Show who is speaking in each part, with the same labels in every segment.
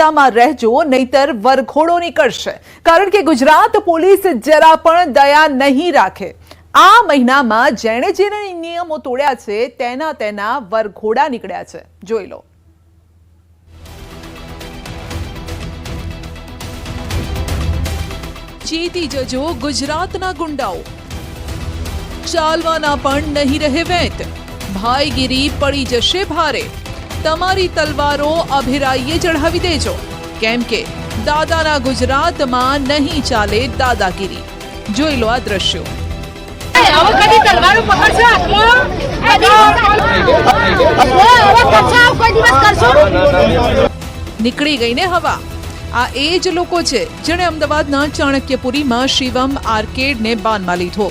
Speaker 1: તામાં રહેજો, નહીતર વરઘોડો નીકળશે. કારણ કે ગુજરાત પોલીસ જરા પણ દયા નહીં રાખે. આ મહિનામાં જેણે જેણે નિયમો તોડ્યા છે, તેના તેના વરઘોડા નીકળ્યા છે. જોઈ લો. ચેતી જજો ગુજરાતના ગુંડાઓ. ચાલવાના પણ નહીં રહે વેત. ભાઈગીરી પડી જશે ભારે. તમારી તલવારો અભિરાઈએ ચઢાવી દેજો. કેમ કે દાદાના ગુજરાતમાં નહીં ચાલે દાદાગીરી. જોઈ લો આ દ્રશ્યો.
Speaker 2: તલવારો પકડશો
Speaker 1: નીકળી ગઈ ને હવા. આ એ જ લોકો છે જેણે અમદાવાદના ચાણક્યપુરીમાં શિવમ આર્કેડને બાનમાં લીધો.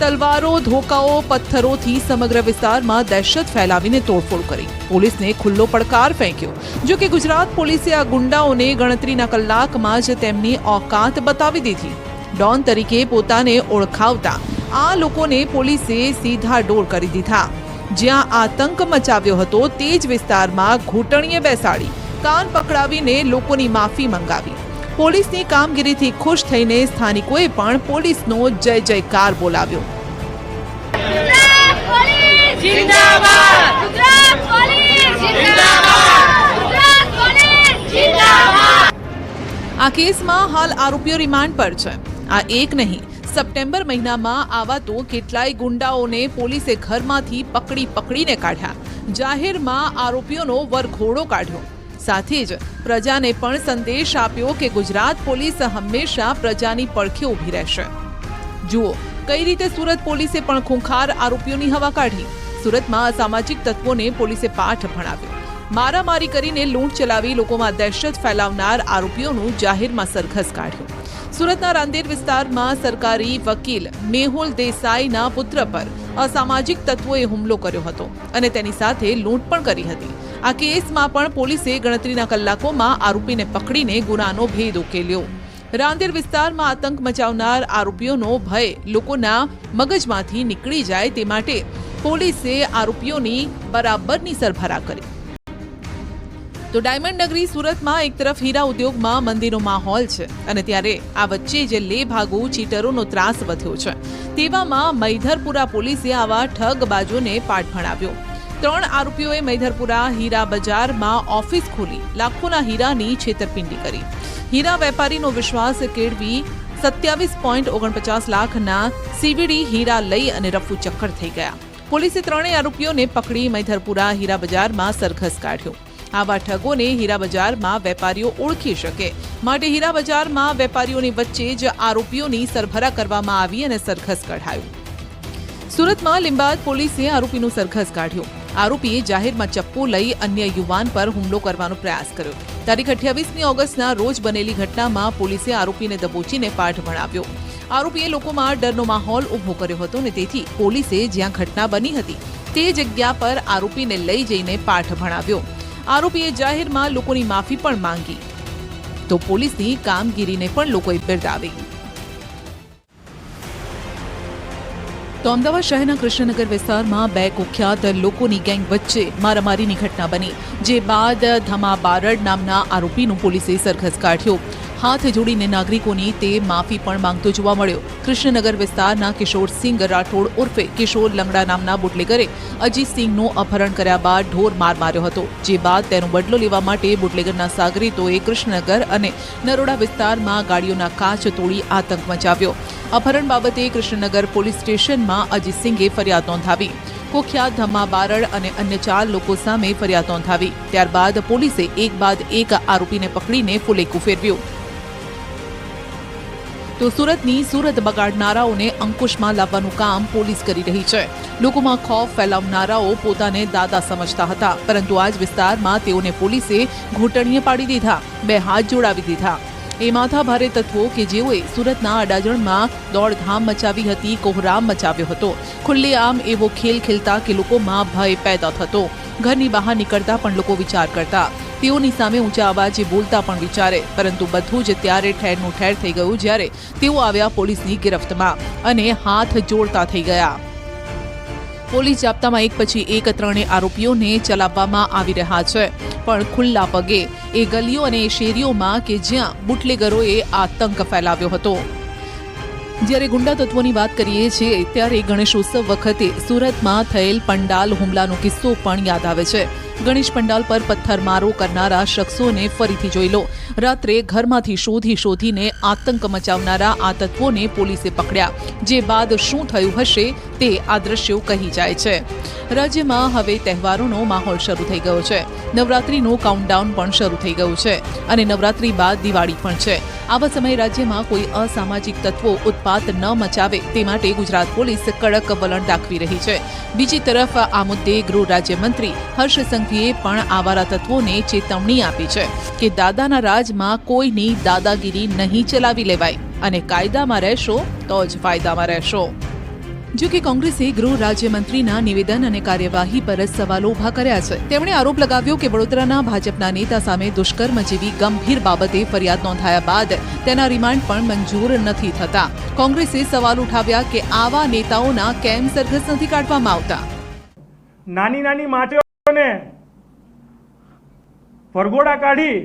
Speaker 1: તલવારો, ધોકાઓ, પથ્થરોથી સમગ્ર વિસ્તારમાં દહેશત ફેલાવીને તોડફોડ કરી. પોલીસને ખુલ્લો પડકાર ફેંક્યો. જો કે ગુજરાત પોલીસે આ ગુંડાઓને ગણતરીના કલાકમાં જ તેમની ઓકાત બતાવી દીધી. ડોન તરીકે પોતાને ઓળખાવતા આ લોકોને પોલીસે સીધા ડોળ કરી દીધા. જ્યાં આતંક મચાવ્યો હતો તે જ વિસ્તારમાં ઘૂંટણીએ બેસાડી, કાન પકડાવીને લોકોની માફી મંગાવી. પોલીસની કામગીરીથી ખુશ થઈને સ્થાનિકોએ પણ પોલીસનો જય જયકાર બોલાવ્યો. આ કેસમાં હાલ આરોપીઓ રિમાન્ડ પર છે. આ એક નહીં સપ્ટેમ્બર મહિનામાં આવા તો કેટલાય ગુંડાઓને પોલીસે ઘરમાંથી પકડી પકડીને કાઢ્યા. જાહેરમાં આરોપીઓનો વરઘોડો કાઢ્યો. સાથે જ પ્રજાને પણ સંદેશ આપ્યો કે ગુજરાત પોલીસ હંમેશા પ્રજાની પડખે ઊભી રહેશે. જુઓ, કઈ રીતે સુરત પોલીસે પણ ખૂંખાર આરોપીઓની હવા કાઢી. સુરતમાં અસામાજિક તત્વોને પોલીસે પાઠ ભણાવ્યો. મારામારી કરીને લૂંટ ચલાવી લોકોમાં દહેશત ફેલાવનાર આરોપીઓનું જાહેરમાં સરઘસ કાઢ્યું. સુરતના રાંદેર વિસ્તારમાં સરકારી વકીલ મેહુલ દેસાઈના પુત્ર પર અસામાજિક તત્વોએ હુમલો કર્યો હતો અને તેની સાથે લૂંટ પણ કરી હતી. આ કેસમાં પણ પોલીસે ગણતરીના કલાકોમાં આરોપીને પકડીને ગુનાનો ભેદ ઉકેલ્યો. રાંદેર વિસ્તારમાં આતંક મચાવનાર આરોપીઓનો ભય લોકોના મગજમાંથી નીકળી જાય તે માટે પોલીસે આરોપીઓની બરાબરની સરભરા કરી. તો ડાયમંડ નગરી સુરતમાં એક તરફ હીરા ઉદ્યોગમાં મંદીનો માહોલ છે અને ત્યારે આ વચ્ચે જે લે ભાગુ ચીટરોનો ત્રાસ વધ્યો છે. તેવામાં મૈધરપુરા પોલીસે આવા ઠગ બાજુને પાઠ ભણાવ્યો ત્રણ આરોપીઓએ મૈધરપુરા હીરા બજારમાં ઓફિસ ખોલી. લાખોના હીરાની છેતરપિંડી કરી. હીરા વેપારીનો વિશ્વાસ કેળવી સત્યાવીસ પોઈન્ટ ઓગણપચાસ લાખના સીવીડી હીરા લઈ અને રફુ ચક્કર થઈ ગયા. પોલીસે ત્રણેય આરોપીઓને પકડી મૈધરપુરા હીરા બજારમાં સરઘસ કાઢ્યો. આવા ઠગોને હીરા બજારમાં વેપારીઓ ઓળખી શકે. માટે હીરા બજારમાં વેપારીઓની વચ્ચે જ આરોપીઓની સરભરા કરવામાં આવી અને સરઘસ કઢાયું. સુરતમાં લિંબાદ પોલીસે આરોપીનું સરઘસ કાઢ્યું. આરોપીએ જાહેરમાં ચપ્પુ લઈ અન્ય યુવાન પર હુમલો કરવાનો પ્રયાસ કર્યો. તારીખ અઠ્યાવીસમી ઓગસ્ટના રોજ બનેલી ઘટનામાં પોલીસે આરોપીને દબોચીને પાઠ ભણાવ્યો. આરોપીએ લોકોમાં ડરનો માહોલ ઊભો કર્યો હતો અને તેથી પોલીસે જ્યાં ઘટના બની હતી, તે જગ્યા પર આરોપીને લઈ જઈને પાઠ ભણાવ્યો. આરોપીએ જાહેરમાં લોકોની માફી પણ માંગી. તો પોલીસની કામગીરીને પણ લોકોએ બિરદાવી. તો અમદાવાદ શહેરના કૃષ્ણનગર વિસ્તારમાં બે કુખ્યાત લોકોની ગેંગ વચ્ચે મારામારીની ઘટના બની, જે બાદ ધમા બારડ નામના આરોપીનું પોલીસે સરઘસ કાઢ્યો. હાથ જોડીને નાગરિકોની તે માફી પણ માંગતો જોવા મળ્યો. કૃષ્ણનગર વિસ્તારના કિશોરસિંહ રાઠોડ ઉર્ફે કિશોર લંગડા નામના બુટલેગરે અજીતસિંહનું અપહરણ કર્યા બાદ ઢોર માર માર્યો હતો, જે બાદ તેનો બદલો લેવા માટે બુટલેગરના સાગરીતોએ કૃષ્ણનગર અને નરોડા વિસ્તારમાં ગાડીઓના કાચ તોડી આતંક મચાવ્યો. અપહરણ બાબતે કૃષ્ણનગર પોલીસ સ્ટેશનમાં અજીતસિંહે ફરિયાદ નોંધાવી. કુખ્યાત ધમ્મા બારડ અને અન્ય ચાર લોકો સામે ફરિયાદ નોંધાવી. ત્યારબાદ પોલીસે એક બાદ એક આરોપીને પકડીને ફુલેકું ફેરવ્યું. તો સુરતની સુરત બગાડનારાઓને અંકુશમાં લાવવાનું કામ પોલીસ કરી રહી છે. લોકોમાં ખોફ ફેલાવનારાઓ પોતાને દાદા સમજતા હતા. પરંતુ આ જ વિસ્તારમાં તેઓને પોલીસે ઘૂંટણીએ પાડી દીધા. બે હાથ જોડાવી દીધા. એ માથા ભારે તત્વો કે જેઓએ સુરતના અડાજણમાં દોડધામ મચાવી હતી, કોહરામ મચાવ્યો હતો. ખુલ્લેઆમ એવો ખેલ ખેલતા કે લોકોમાં ભય પેદા થતો. ઘરની બહાર નીકળતા પણ લોકો વિચાર કરતા. તેઓની સામે ઊંચા અવાજે બોલતા પણ વિચારે. પરંતુ બધું જ ત્યારે ઠેરનું ઠેર થઈ ગયું જ્યારે તેઓ આવ્યા પોલીસની ગિરફ્તમાં અને હાથ જોડતા થઈ ગયા. પોલીસ જાપ્તામાં એક પછી એક ત્રણેય આરોપીઓને ચલાવવામાં આવી રહ્યા છે. પણ ખુલ્લા પગે એ ગલીઓ અને શેરીઓમાં કે જ્યાં બુટલેગરોએ આતંક ફેલાવ્યો હતો. જ્યારે ગુંડા તત્વોની વાત કરીએ છીએ, ત્યારે ગણેશોત્સવ વખતે સુરતમાં થયેલ પંડાલ હુમલાનો કિસ્સો પણ યાદ આવે છે. ગણેશ પંડાલ પર પથ્થરમારો કરનારા શખ્સોને ફરીથી જોઈ લો. રાત્રે ઘરમાંથી શોધી શોધીને આતંક મચાવનારા આ તત્વોને પોલીસે પકડ્યા. જે બાદ શું થયું હશે તે આ દ્રશ્યો કહી જાય છે. રાજ્યમાં હવે તહેવારોનો માહોલ શરૂ થઈ ગયો છે. નવરાત્રીનું કાઉન્ટડાઉન પણ શરૂ થઈ ગયું છે. અને નવરાત્રી બાદ દિવાળી પણ છે. આવા સમયે રાજ્યમાં કોઈ અસામાજિક તત્વો ઉત્પાત ન મચાવે તે માટે ગુજરાત પોલીસ કડક વલણ દાખવી રહી છે. બીજી તરફ આ મુદ્દે ગૃહ રાજ્યમંત્રી હર્ષ સંઘવીએ પણ આવારા તત્વોને ચેતવણી આપી છે કે દાદાના રાજમાં કોઈની દાદાગીરી નહીં ચલાવી લેવાય અને કાયદામાં રહેશો તો જ ફાયદામાં રહેશો. જો કે કોંગ્રેસે ગૃહ રાજ્યમંત્રીના નિવેદન અને કાર્યવાહી પર જ સવાલો ઊભા કર્યા છે. તેમણે આરોપ લગાવ્યો કે વડોદરાના ભાજપના નેતા સામે દુષ્કર્મ જેવી ગંભીર બાબતે ફરિયાદ નોંધાયા બાદ તેના રિમાન્ડ પણ મંજૂર નથી થતા. કોંગ્રેસે સવાલ ઉઠાવ્યા કે આવા નેતાઓના કેમ સરઘસ નથી કાઢવામાં આવતા?
Speaker 3: નાની નાની માટેઓને ફરગોડા કાઢી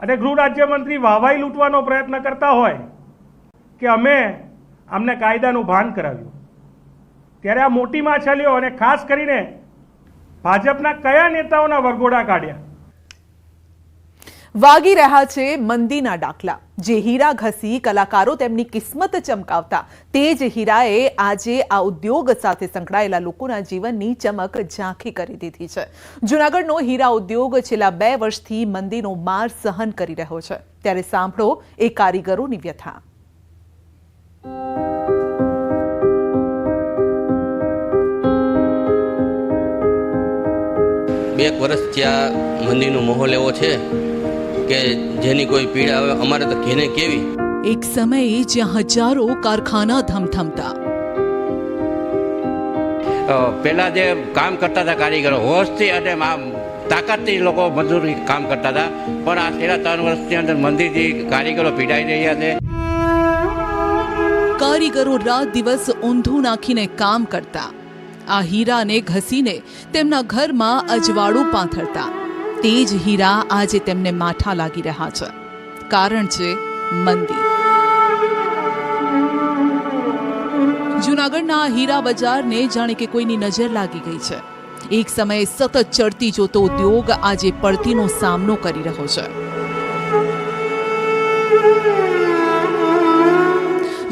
Speaker 3: અને ગૃહ રાજ્યમંત્રી વાવાઈ લૂંટવાનો પ્રયત્ન કરતા હોય કે અમે અમને કાયદાનું ભાન કરાવ્યું. ત્યારે આ મોટી માછલીઓ અને ખાસ કરીને ભાજપના કયા નેતાઓના વરઘોડા કાઢ્યા?
Speaker 1: વાગી રહ્યા છે મંદીના ડાકલા જે હીરા ઘસી કલાકારો તેમની કિસ્મત ચમકાવતા. તે જ હીરાએ આજે આ ઉદ્યોગ સાથે સંકળાયેલા લોકોના જીવનની ચમક ઝાંખી કરી દીધી છે. જૂનાગઢનો હીરા ઉદ્યોગ છેલ્લા બે વર્ષથી મંદીનો માર સહન કરી રહ્યો છે. ત્યારે સાંભળો એ કારીગરોની વ્યથા.
Speaker 4: બે એક વર્ષ ત્યાં મંદિરનો માહોલ એવો છે કે જેની કોઈ પીડા આવે અમારે તો ઘેને કેવી?
Speaker 1: એક સમયે જ્યાં હજારો કારખાના ધમધમતા.
Speaker 5: પહેલા જે કામ કરતા હતા કારીગરો હોશથી અને આમ તાકાતથી લોકો મજૂરી કામ કરતા હતા. પણ આ છેલ્લા ત્રણ વર્ષની અંદર મંદિરથી કારીગરો પીડાઈ રહ્યા છે.
Speaker 1: કારીગરો રાત દિવસ ઊંધું નાખીને કામ કરતા. આ હીરાને ઘસીને તેમના ઘરમાં અજવાળું પાથરતા. તે જ હીરા આજે તેમને માઠા લાગી રહ્યા છે. કારણ છે મંદી. જૂનાગઢના હીરા બજારને જાણે કે કોઈની નજર લાગી ગઈ છે. એક સમયે સતત ચડતી જોતો ઉદ્યોગ આજે પડતીનો સામનો કરી રહ્યો છે.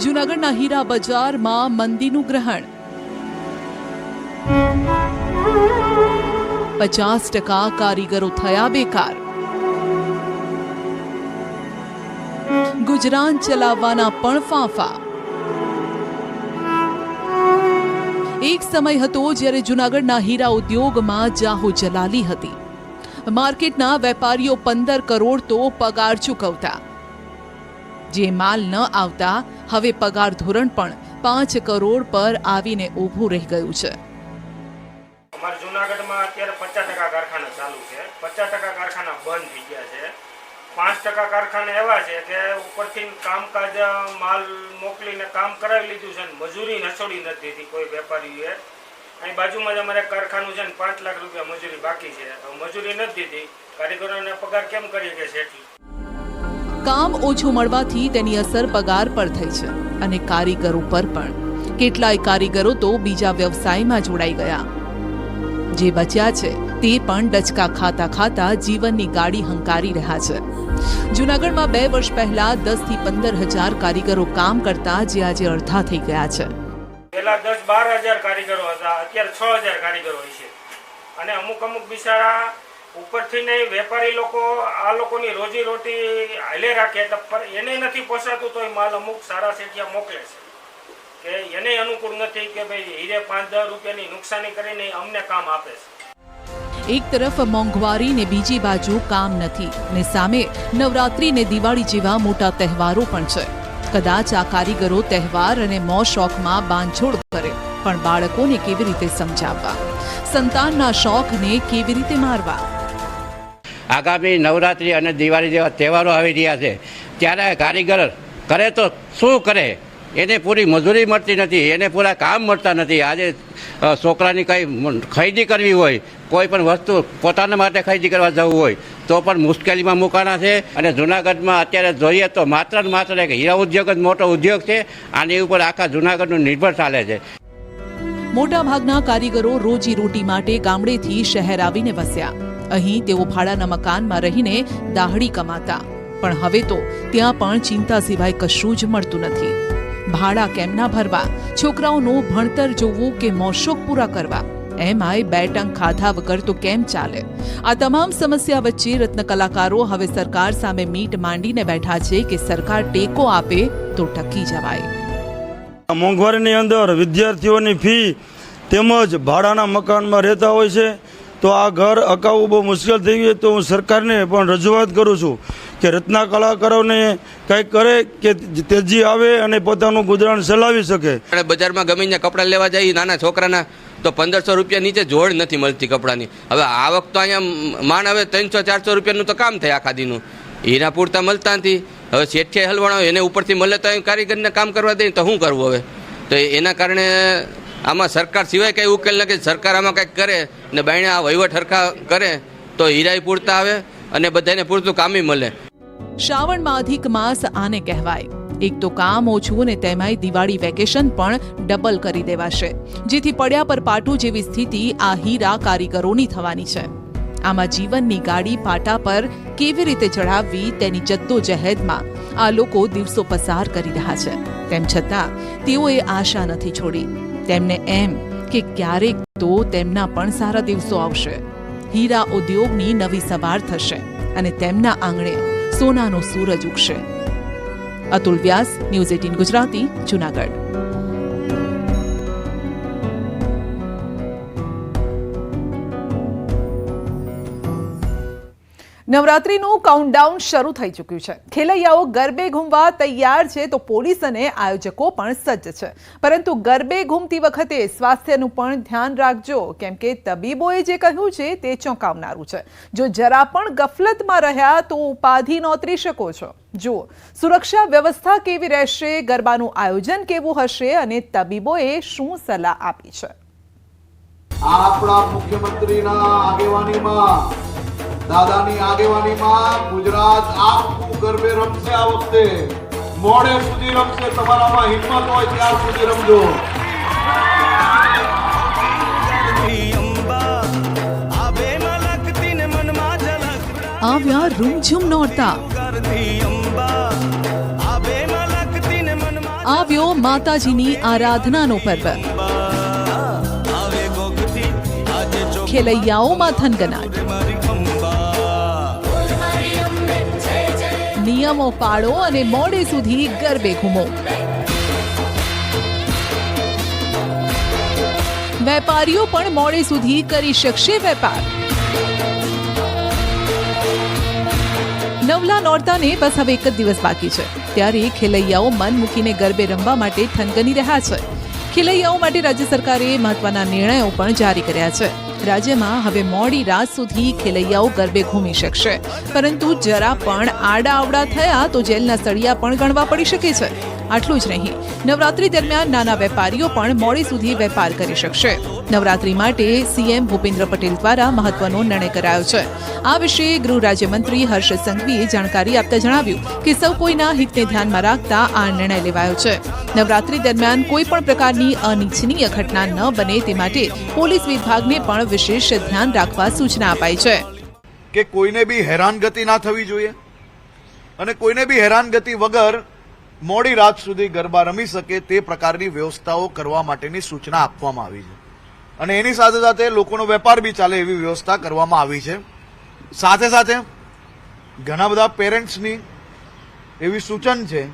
Speaker 1: જૂનાગઢના હીરા બજારમાં મંદીનું ગ્રહણ. પચાસ ટકા કારીગરો થયા બેકાર. ગુજરાન ચલાવવાના પણ ફાંફા. એક સમય હતો જ્યારે જૂનાગઢના હીરા ઉદ્યોગમાં જાહો જલાલી હતી. માર્કેટના વેપારીઓ પંદર કરોડ તો પગાર ચૂકવતા. જે માલ ન આવતા હવે પગાર ધોરણ પણ પાંચ કરોડ પર આવીને ઊભું રહી ગયું છે.
Speaker 3: અમારા જુનાગઢમાં અત્યારે પચાસ ટકા કારખાના ચાલુ છે. પચાસ ટકા કારખાના બંધ થઈ ગયા છે. પાંચ ટકા કારખાના એવા છે કે ઉપરથી કામકાજ, માલ મોકલીને કામ કરાવી લીધું છે ને મજૂરી નસોડી નથી દીધી કોઈ વેપારીએ અહીં બાજુમાં જ અમારે કારખાનું છે ને પાંચ લાખ રૂપિયા મજૂરી બાકી છે. મજૂરી નથી દીધી. કારીગરોને પગાર કેમ કરી કે એટલી
Speaker 1: કામ ઓછું મળવાથી તેની અસર પગાર પર થઈ છે અને કારીગરો પર પણ. કેટલાય કારીગરો તો બીજા વ્યવસાયમાં જોડાઈ ગયા. જે બચ્યા છે, તે પણ ડચકા ખાતા ખાતા જીવનની ગાડી હંકારી રહ્યા છે. જૂનાગઢમાં બે વર્ષ પહેલા દસથી પંદર હજાર કારીગરો કામ કરતા જે આજે અડધા થઈ ગયા છે.
Speaker 3: પેલા દસ બાર હજાર કારીગરો હતા, અત્યારે છ હજાર કારીગરો છે. અને અમુક અમુક બિચારા ઉપરથી નહીં, વેપારી લોકો આ લોકોની રોજી રોટી હાલે રાખે તો એને નથી પોસાતું તો એ માલ અમુક સારા શેઠિયા મોકલે છે. કે એને અનુકૂળ નથી કે ભાઈ હીરે પાંચ દસ રૂપિયાની નુકસાની કરીને અમને કામ આપે છે.
Speaker 1: એક તરફ મોંઘવારી ને બીજી બાજુ કામ નથી ને સામે નવરાત્રી ને દિવાળી જેવા મોટા તહેવારો પણ છે. કદાચ આ કારીગરો તહેવાર અને મો શોખમાં બાંધછોડ કરે, પણ બાળકોને કેવી રીતે સમજાવવા? સંતાનના શોખને કેવી રીતે મારવા?
Speaker 5: આગામી નવરાત્રિ અને દિવાળી જેવા તહેવારો આવી રહ્યા છે. ત્યારે કારીગર કરે તો શું કરે? એને પૂરી મજૂરી મળતી નથી, એને પૂરા કામ મળતા નથી. આજે છોકરાની કંઈ ખરીદી કરવી હોય, કોઈ પણ વસ્તુ પોતાના માટે ખરીદી કરવા જવું હોય, તો પણ મુશ્કેલીમાં મુકાણા છે. અને જુનાગઢમાં અત્યારે જોઈએ તો માત્ર ને માત્ર એક હીરા ઉદ્યોગ જ મોટો ઉદ્યોગ છે. આની ઉપર આખા જુનાગઢનું નિર્ભર ચાલે છે.
Speaker 1: મોટાભાગના કારીગરો રોજી રોટી માટે ગામડેથી શહેર આવીને વસ્યા. અહીં તેઓ ભાડાના મકાનમાં રહીને દાહડી કમાતા. પણ હવે તો ત્યાં પણ ચિંતા સિવાય કશું જ મળતું નથી. ભાડા કેમ ના ભરવા? છોકરાઓનું ભણતર જોવું કે મોશોક પૂરા કરવા? એમાંય બે ટંક ખાધા વગર તો કેમ ચાલે? આ તમામ સમસ્યા વચ્ચે રત્ન કલાકારો હવે સરકાર સામે મીટ માંડીને બેઠા છે કે સરકાર ટેકો આપે તો ટકી જવાય.
Speaker 6: મોંઘવારીની અંદર વિદ્યાર્થીઓની ફી તેમજ ભાડાના મકાનમાં રહેતા હોય છે. તો આ ઘર અકાવવું બહુ મુશ્કેલ થઈ ગયું તો હું સરકારને પણ રજૂઆત કરું છું કે રત્ના કલાકારોને કંઈક કરે કે તેજી આવે અને પોતાનું ગુજરાન ચલાવી શકે.
Speaker 4: બજારમાં ગમે ત્યાં કપડાં લેવા જઈએ નાના છોકરાના, તો પંદરસો રૂપિયા નીચે જોડ નથી મળતી કપડાની. હવે આ વખત તો અહીંયા માન હવે ત્રણસો, ચારસો રૂપિયાનું તો કામ થાય આખા દીનું હીરા પૂરતા મળતા નથી. હવે શેઠે હલવાણો, એને ઉપરથી મળે તો કારીગરને કામ કરવા દે તો શું કરવું હવે? તો એના કારણે આમાં સરકાર સિવાય કંઈ ઉકેલ નથી. સરકાર આમાં કંઈક કરે ને બાયણે આ વહીવટ હરખા કરે તો હીરાય પૂરતા આવે અને બધાને પૂરતું કામી મળે.
Speaker 1: શ્રાવણમાં અધિક માસ આને કહેવાય. એક તો કામ ઓછું ને તેમાંય દિવાળી વેકેશન પણ ડબલ કરી દેવાશે. જેથી પડ્યા પર પાટું જેવી સ્થિતિ આ હીરા કારીગરોની થવાની છે. આમાં જીવનની ગાડી પાટા પર કેવી રીતે ચડાવવી તેની જદ્દોજહેદમાં આ લોકો દિવસો પસાર કરી રહ્યા છે. તેમ છતાં તેઓએ આશા નથી છોડી. તેમને એમ કે ક્યારેક તો તેમના પણ સારા દિવસો આવશે. હીરા ઉદ્યોગની નવી સવાર થશે અને તેમના આંગણે સોનાનો સૂરજ ઉગશે. Atul Vyas, news eighteen Gujarati, Junagadh. નવરાત્રીનું countdown શરૂ થઈ ચૂક્યું છે. ખેલૈયાઓ ગરબે ઘૂમવા તૈયાર છે તો પોલીસ અને આયોજકો પણ સજ્જ છે. પરંતુ ગરબે ઘૂમતી વખતે સ્વાસ્થ્યનું પણ ધ્યાન રાખજો. કેમ કે તબીબોએ જે કહ્યું છે તે ચોંકાવનારું છે. જો જરા પણ ગફલતમાં રહ્યા તો ઉપાધિ નોતરી શકો છો. જુઓ, સુરક્ષા વ્યવસ્થા કેવી રહેશે, ગરબાનું આયોજન કેવું હશે અને તબીબોએ શું સલાહ આપી છે?
Speaker 7: આપણા મુખ્યમંત્રીના આગેવાનીમાં દાદાની આગેવાનીમાં ગુજરાત આખું ગરબે રમશે આ વખતે. મોડે સુધી રમશે તમારામાં હિંમત હોય ત્યાં સુધી રમજો.
Speaker 1: આવ્યા રૂમઝુમ નોરતા. આવ્યો માતાજીની આરાધનાનો પર્વ. ખેલૈયાઓમાં થનગનાટ. નિયમો પાળો અને મોડે સુધી ગરબે ઘૂમો. વેપારીઓ પણ મોડે સુધી કરી શકશે વેપાર. નવલા નોરતાને બસ હવે એક જ દિવસ બાકી છે. ત્યારે ખેલૈયાઓ મન મૂકીને ગરબે રમવા માટે થનગની રહ્યા છે. ખેલૈયાઓ માટે રાજ્ય સરકારે મહત્વના નિર્ણયો પણ જારી કર્યા છે. રાજ્યમાં હવે મોડી રાત સુધી ખેલૈયાઓ ગરબે ઘૂમી શકશે. પરંતુ જરા પણ આડા આવડા થયા તો જેલના સળિયા પણ ગણવા પડી શકે છે. આટલું જ નહીં. નવરાત્રી દરમિયાન નાના વેપારીઓ પણ મોડી સુધી વેપાર કરી શકશે. નવરાત્રી માટે સીએમ ભૂપેન્દ્ર પટેલ દ્વારા મહત્વનો નિર્ણય કરાયો છે. આ વિશે ગૃહ રાજ્યમંત્રી હર્ષ સંઘવીએ જાણકારી આપતા જણાવ્યું કે સૌ કોઈના હિતને ધ્યાનમાં રાખતા આ નિર્ણય લેવાયો છે. નવરાત્રી દરમિયાન કોઈ પણ પ્રકારની અનિચ્છનીય ઘટના ન બને તે માટે પોલીસ વિભાગને પણ વિશેષ ધ્યાન રાખવા સૂચના અપાઈ છે.
Speaker 7: કે કોઈને બી હેરાનગતિ ના થવી જોઈએ? અને કોઈને બી હેરાનગતિ વગર મોડી રાત સુધી ગરબા રમી શકે તે પ્રકારની વ્યવસ્થાઓ કરવા માટેની સૂચના આપવામાં આવી છે. અને એની સાથે સાથે લોકોનો વેપાર બી ચાલે એવી વ્યવસ્થા કરવામાં આવી છે. સાથે સાથે ઘણા બધા પેરેન્ટ્સની એવી સૂચન છે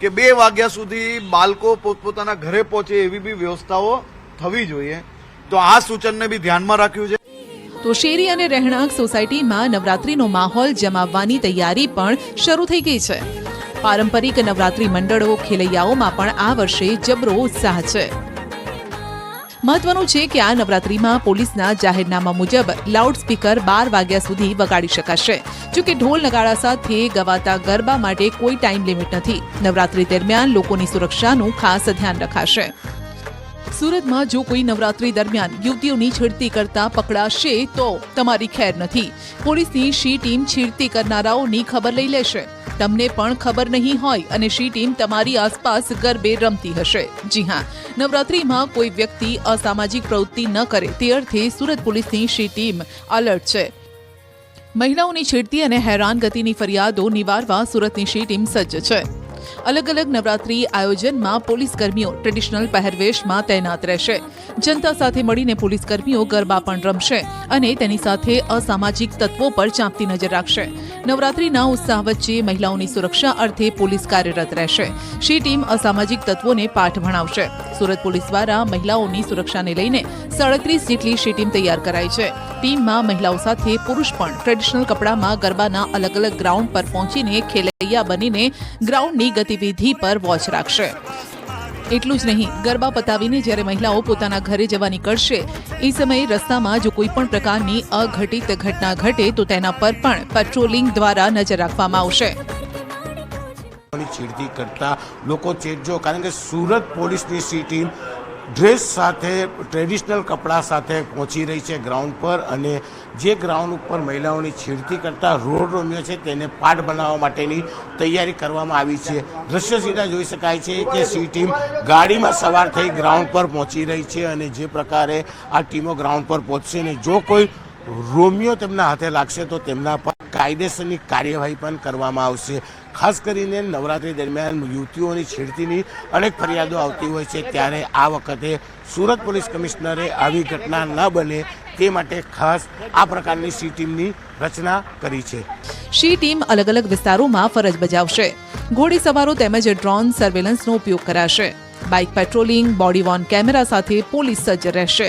Speaker 7: કે બે વાગ્યા સુધી બાળકો પોતપોતાના ઘરે પહોંચે એવી બી વ્યવસ્થાઓ થવી જોઈએ. તો આ સૂચનને બી ધ્યાનમાં રાખ્યું છે.
Speaker 1: તો શેરી અને રહેણાંક સોસાયટીમાં નવરાત્રીનો માહોલ જમાવવાની તૈયારી પણ શરૂ થઈ ગઈ છે. પારંપરિક નવરાત્રી મંડળો, ખેલૈયાઓમાં પણ આ વર્ષે જબરો ઉત્સાહ છે. મહત્વનું છે કે આ નવરાત્રીમાં પોલીસના જાહેરનામા મુજબ લાઉડસ્પીકર બાર વાગ્યા સુધી વગાડી શકાશે. જોકે ઢોલ નગાડા સાથે ગવાતા ગરબા માટે કોઈ ટાઈમ લિમિટ નથી. નવરાત્રી દરમિયાન લોકોની સુરક્ષાનું ખાસ ધ્યાન રખાશે. સુરતમાં જો કોઈ નવરાત્રી દરમિયાન યુવતીઓની છેડતી કરતા પકડાશે તો તમારી ખેર નથી. પોલીસની શી ટીમ છેડતી કરનારાઓની ખબર લઈ લેશે. તમને પણ ખબર નહીં હોય અને શી ટીમ તમારી આસપાસ ગરબે રમતી હશે. જી હા, નવરાત્રીમાં કોઈ વ્યક્તિ અસામાજિક પ્રવૃત્તિ ન કરે તે અર્થે સુરત પોલીસની શી ટીમ અલર્ટ છે. મહિલાઓની છેડતી અને હેરાનગતિની ફરિયાદો નિવારવા સુરતની શી ટીમ સજ્જ છે. અલગ અલગ નવરાત્રી આયોજનમાં પોલીસ કર્મીઓ ટ્રેડિશનલ પહેરવેશમાં તૈનાત રહેશે. જનતા સાથે મળીને પોલીસ કર્મીઓ ગરબા પણ રમશે અને તેની સાથે અસામાજિક તત્વો પર ચાંપતી નજર રાખશે. નવરાત્રીના ઉત્સાહ વચ્ચે મહિલાઓની સુરક્ષા અર્થે પોલીસ કાર્યરત રહેશે. શી ટીમ અસામાજિક તત્વોને પાઠ ભણાવશે. સુરત પોલીસ દ્વારા મહિલાઓની સુરક્ષાને લઈને સાડત્રીસ જેટલી શી ટીમ તૈયાર કરાઈ છે. ટીમમાં મહિલાઓ સાથે પુરુષ પણ ટ્રેડિશનલ કપડામાં ગરબાના અલગ અલગ ગ્રાઉન્ડ પર પહોંચીને ખેલૈયા બનીને ગ્રાઉન્ડની ગતિવિધિ પર વોચ રાખશે. એટલું જ નહીં, ગરબા પતાવીને જ્યારે મહિલાઓ પોતાના ઘરે જવા નીકળશે, એ સમયે રસ્તામાં જો કોઈ પણ પ્રકારની અઘટિત ઘટના ઘટે, તો તેના પર પણ પેટ્રોલિંગ દ્વારા નજર રાખવામાં આવશે.
Speaker 8: છેડતી કરતા લોકો ચેતજો કારણ કે સુરત પોલીસની સી ટીમ ડ્રેસ સાથે, ટ્રેડિશનલ કપડાં સાથે પહોંચી રહી છે ગ્રાઉન્ડ પર અને જે ગ્રાઉન્ડ ઉપર મહિલાઓની છેડતી કરતા રોડ રોમ્યો છે તેને પાઠ બનાવવા માટેની તૈયારી કરવામાં આવી છે. દ્રશ્ય સીધા જોઈ શકાય છે કે સી ટીમ ગાડીમાં સવાર થઈ ગ્રાઉન્ડ પર પહોંચી રહી છે અને જે પ્રકારે આ ટીમો ગ્રાઉન્ડ પર પહોંચશે ને જો કોઈ રોમિયો તેમના હાથે લાગશે તો તેમના પર કાયદેસરની કાર્યવાહી પણ કરવામાં આવશે. ખાસ કરીને નવરાત્રી દરમિયાન યુવતીઓની છેડતીની અનેક ફરિયાદો આવતી હોય છે. ત્યારે આ વખતે સુરત પોલીસ કમિશનરે આવી ઘટના ન બને તે માટે ખાસ આ પ્રકારની સી ટીમની રચના કરી છે.
Speaker 1: સી ટીમ અલગ અલગ વિસ્તારોમાં ફરજ બજાવશે. ઘોડી સવારો તેમજ ડ્રોન સર્વેલન્સનો ઉપયોગ કરાશે. Bike patrolling body worn camera સાથે પોલીસ સજ્જ રહેશે.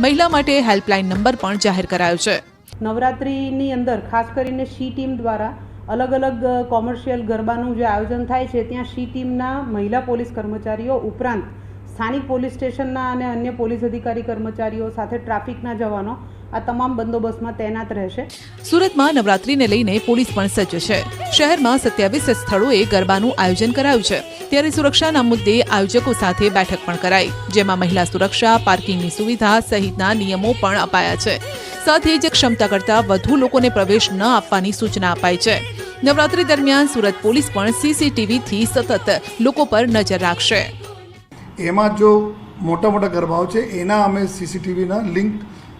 Speaker 1: મહિલા માટે હેલ્પલાઇન નંબર પણ જાહેર કરાયો છે.
Speaker 9: નવરાત્રિની અંદર ખાસ કરીને શી ટીમ દ્વારા અલગ અલગ કોમર્શિયલ ગરબાનું જે આયોજન થાય છે ત્યાં શી ટીમના મહિલા પોલીસ કર્મચારીઓ ઉપરાંત સ્થાનિક પોલીસ સ્ટેશનના અને અન્ય પોલીસ અધિકારી કર્મચારીઓ સાથે ટ્રાફિકના જવાનો આ તમામ બંદોબસ્તમાં તૈનાત રહેશે.
Speaker 1: સુરતમાં નવરાત્રીને લઈને પોલીસ પણ સજ્જ છે. શહેરમાં સત્યાવીસ સ્થળોએ ગરબાનું આયોજન કરાયું છે. ત્યારે સુરક્ષાના મુદ્દે આયોજકો સાથે બેઠક પણ કરાઈ. જેમાં મહિલા સુરક્ષા, પાર્કિંગની સુવિધા સહિતના નિયમો પણ અપાયા છે. સાથે જ ક્ષમતા કરતાં વધુ લોકોને પ્રવેશ ન આપવાની સૂચના અપાઈ છે. નવરાત્રી દરમિયાન સુરત પોલીસ પણ સીસીટીવીથી સતત લોકો પર નજર રાખશે.
Speaker 10: એમાં જો મોટા મોટા ગરબાઓ છે, એના અમે સીસીટીવીના લિંક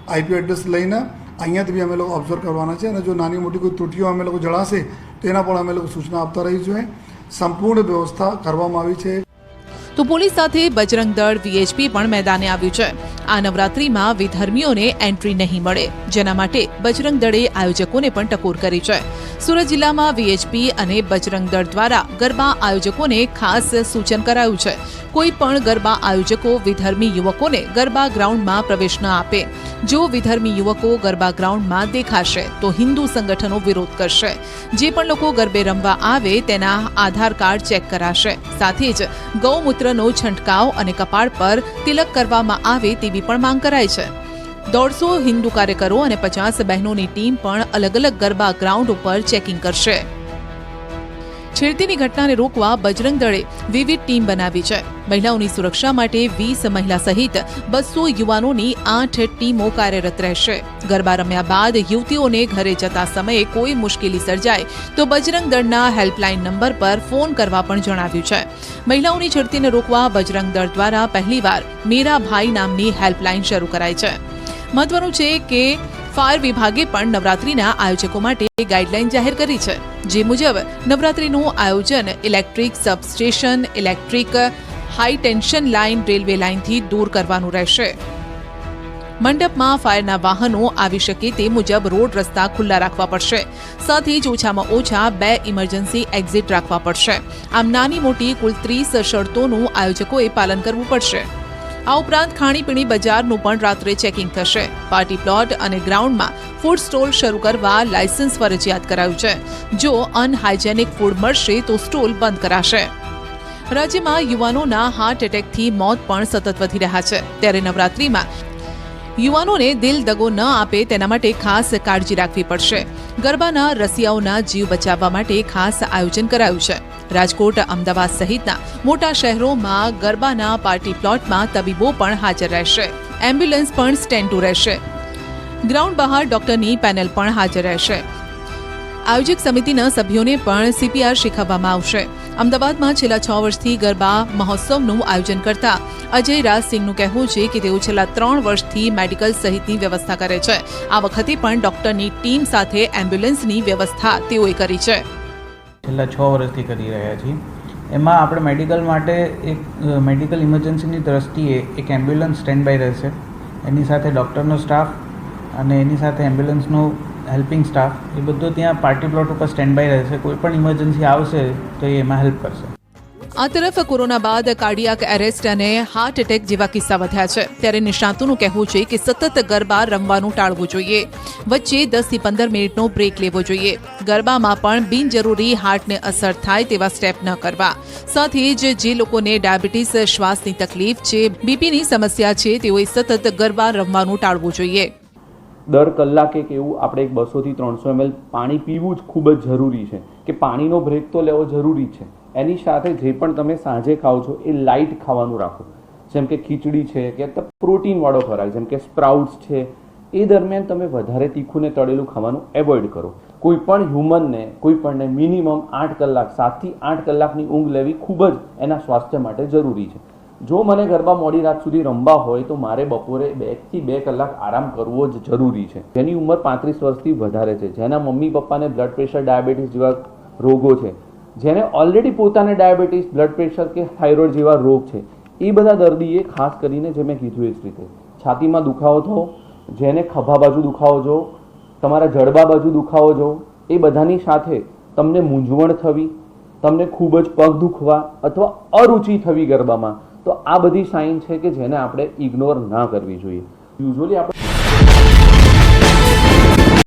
Speaker 10: આઈપી એડ્રેસ લઈને અહીંયાથી બી અમે લોકો ઓબ્ઝર્વ કરવાના છે. અને જો નાની મોટી કોઈ ત્રુટીઓ અમે લોકો જણાશે, તો એના પણ અમે લોકો સૂચના આપતા રહીશું. સંપૂર્ણ વ્યવસ્થા કરવામાં આવી છે.
Speaker 1: તો પોલીસ સાથે બજરંગ દળ વીએચપી પણ મેદાને આવ્યું છે. આ નવરાત્રીમાં વિધર્મીઓને એન્ટ્રી નહીં મળે, જેના માટે બજરંગ દળે આયોજકોને પણ ટકોર કરી છે. સુરત જિલ્લામાં વીએચપી અને બજરંગ દળ દ્વારા ગરબા આયોજકોને ખાસ સૂચન કરાયું છે. કોઈ પણ ગરબા આયોજકો વિધર્મી યુવકોને ગરબા ગ્રાઉન્ડમાં પ્રવેશ ન આપે. જો વિધર્મી યુવકો ગરબા ગ્રાઉન્ડમાં દેખાશે, તો હિન્દુ સંગઠનો વિરોધ કરશે. જે પણ લોકો ગરબે રમવા આવે, તેના આધાર કાર્ડ ચેક કરાશે. સાથે જ ગૌમૂત્રનો છંટકાવ અને કપાળ પર તિલક કરવામાં આવે તેવી પણ માંગ કરાઈ છે. દોઢસો હિન્દુ કાર્યકરો અને પચાસ બહેનોની ટીમ પણ અલગ અલગ ગરબા ગ્રાઉન્ડ ઉપર ચેકિંગ કરશે. છેડતીની ઘટનાને રોકવા બજરંગ દળે વિવિધ ટીમ બનાવી છે. મહિલાઓની સુરક્ષા માટે વીસ મહિલા સહિત બસો યુવાનોની આઠ ટીમો કાર્યરત રહેશે. ગરબા રમ્યા બાદ યુવતીઓને ઘરે જતા સમયે કોઈ મુશ્કેલી સર્જાય તો બજરંગ દળના હેલ્પલાઇન નંબર પર ફોન કરવા પણ જણાવ્યું છે. મહિલાઓની છેડતીને રોકવા બજરંગ દળ દ્વારા પહેલીવાર મેરા ભાઈ નામની હેલ્પલાઇન શરૂ કરાઈ છે. મહત્વનું છે કે ફાયર વિભાગે પણ નવરાત્રીના આયોજકો માટે ગાઈડલાઈન જાહેર કરી છે. જે મુજબ, નવરાત્રીનું આયોજન electric substation, electric high tension line railway લાઇનથી દૂર કરવાનું રહેશે. મંડપમાં ફાયરના વાહનો આવી શકે તે મુજબ રોડ રસ્તા ખુલ્લા રાખવા પડશે. સાથે જ ઓછામાં ઓછા બે ઇમરજન્સી એક્ઝિટ રાખવા પડશે. આમ નાની મોટી કુલ ત્રીસ શરતોનું આયોજકોએ પાલન કરવું પડશે. આ ઉપરાંત ખાણીપીણી બજારનું પણ રાત્રે ચેકિંગ થશે. પાર્ટી પ્લોટ અને ગ્રાઉન્ડમાં ફૂડ સ્ટોલ શરૂ કરવા લાયસન્સ ફરજિયાત કરાયું છે. જો અનહાઇજેનિક ફૂડ મળશે તો સ્ટોલ બંધ કરાશે. રાજ્યમાં યુવાનોના હાર્ટ એટેકથી મોત પણ સતત વધી રહ્યા છે. ત્યારે નવરાત્રિમાં યુવાનોને દિલ દગો ન આપે તેના માટે ખાસ કાળજી રાખવી પડશે. ગરબાના રસિયાઓના જીવ બચાવવા માટે ખાસ આયોજન કરાયું છે. રાજકોટ, અમદાવાદ સહિતના મોટા શહેરોમાં ગરબાના પાર્ટી પ્લોટમાં તબીબો પણ હાજર રહેશે. એમ્બ્યુલન્સ પણ સ્ટેન્ડ રહેશે. ગ્રાઉન્ડ બહાર ડોક્ટરની પેનલ પણ હાજર રહેશે. આયોજક સમિતિના સભ્યોને પણ સીપીઆર શીખવવામાં આવશે. અમદાવાદમાં છેલ્લા છ વર્ષથી ગરબા મહોત્સવનું આયોજન કરતા અજય રાજસિંહનું કહેવું છે કે તેઓ છેલ્લા ત્રણ વર્ષથી મેડિકલ સહિતની વ્યવસ્થા કરે છે. આ વખતે પણ ડોક્ટરની ટીમ સાથે એમ્બ્યુલન્સની વ્યવસ્થા તેઓએ કરી છે.
Speaker 11: છેલ્લા છ વર્ષથી કરી રહ્યા છીએ. એમાં આપણે મેડિકલ માટે એક મેડિકલ ઇમરજન્સીની દ્રષ્ટિએ એક એમ્બ્યુલન્સ સ્ટેન્ડ બાય રહેશે. એની સાથે ડૉક્ટરનો સ્ટાફ અને એની સાથે એમ્બ્યુલન્સનો હેલ્પિંગ સ્ટાફ, એ બધો ત્યાં પાર્ટી પ્લોટ ઉપર સ્ટેન્ડ બાય રહેશે. કોઈ પણ ઇમરજન્સી આવશે તો એ એમાં હેલ્પ કરશે.
Speaker 1: આ તરફ કોરોના બાદ કાર્ડિયાક એરેસ્ટ અને હાર્ટ એટેક જેવા કિસ્સા વધ્યા છે. ત્યારે નિષ્ણાતોનું કહેવું છે કે સતત ગરબા રમવાનું ટાળવું જોઈએ. વચ્ચે દસથી પંદર મિનિટનો બ્રેક લેવો જોઈએ. ગરબામાં પણ બિનજરૂરી હાર્ટને અસર થાય તેવા સ્ટેપ ન કરવા. સાથે જ જે લોકોને ડાયાબિટીસ શ્વાસની તકલીફ છે બીપીની સમસ્યા છે તેઓએ સતત ગરબા રમવાનું ટાળવું જોઈએ.
Speaker 12: દર કલાકે કે એવું આપણે એક બસોથી ત્રણસો એમએલ પાણી પીવું જ ખૂબ જ જરૂરી છે. કે પાણીનો બ્રેક તો લેવો જરૂરી છે. એની સાથે જે પણ તમે સાંજે ખાઓ છો, એ લાઇટ ખાવાનું રાખો. જેમ કે ખીચડી છે, કે પ્રોટીનવાળો ખોરાક, જેમ કે સ્પ્રાઉટ્સ છે, એ દરમિયાન તમે વધારે તીખું ને તળેલું ખાવાનું એવોઇડ કરો. કોઈ પણ હ્યુમનને કોઈ પણને મિનિમમ આઠ કલાક સાતથી આઠ કલાકની ઊંઘ લેવી ખૂબ જ એના સ્વાસ્થ્ય માટે જરૂરી છે. જો મને ગરબા મોડી રાત સુધી રમવા હોય, તો મારે બપોરે બેથી બે કલાક આરામ કરવો જ જરૂરી છે. જેની ઉંમર પાંત્રીસ વર્ષથી વધારે છે. જેના મમ્મી પપ્પાને બ્લડ પ્રેશર ડાયાબિટીસ જેવા રોગો છે. જેને ઓલરેડી પોતાને ડાયાબિટીસ બ્લડ પ્રેશર કે થાઇરોઇડ જેવા રોગ છે. એ બધા દર્દીએ ખાસ કરીને જે મેં કીધું એ જ રીતે. છાતીમાં દુખાવો થવો, જેને ખભા બાજુ દુખાવો જો, તમારા જડબા બાજુ દુખાવો જો, એ બધાની સાથે તમને મૂંઝવણ થવી, તમને ખૂબ જ પગ દુખવા અથવા અરુચિ થવી ગરબામાં, તો આ બધી સાઇન છે કે જેને આપણે ઇગ્નોર ના કરવી જોઈએ. યુઝ્યુઅલી આપણે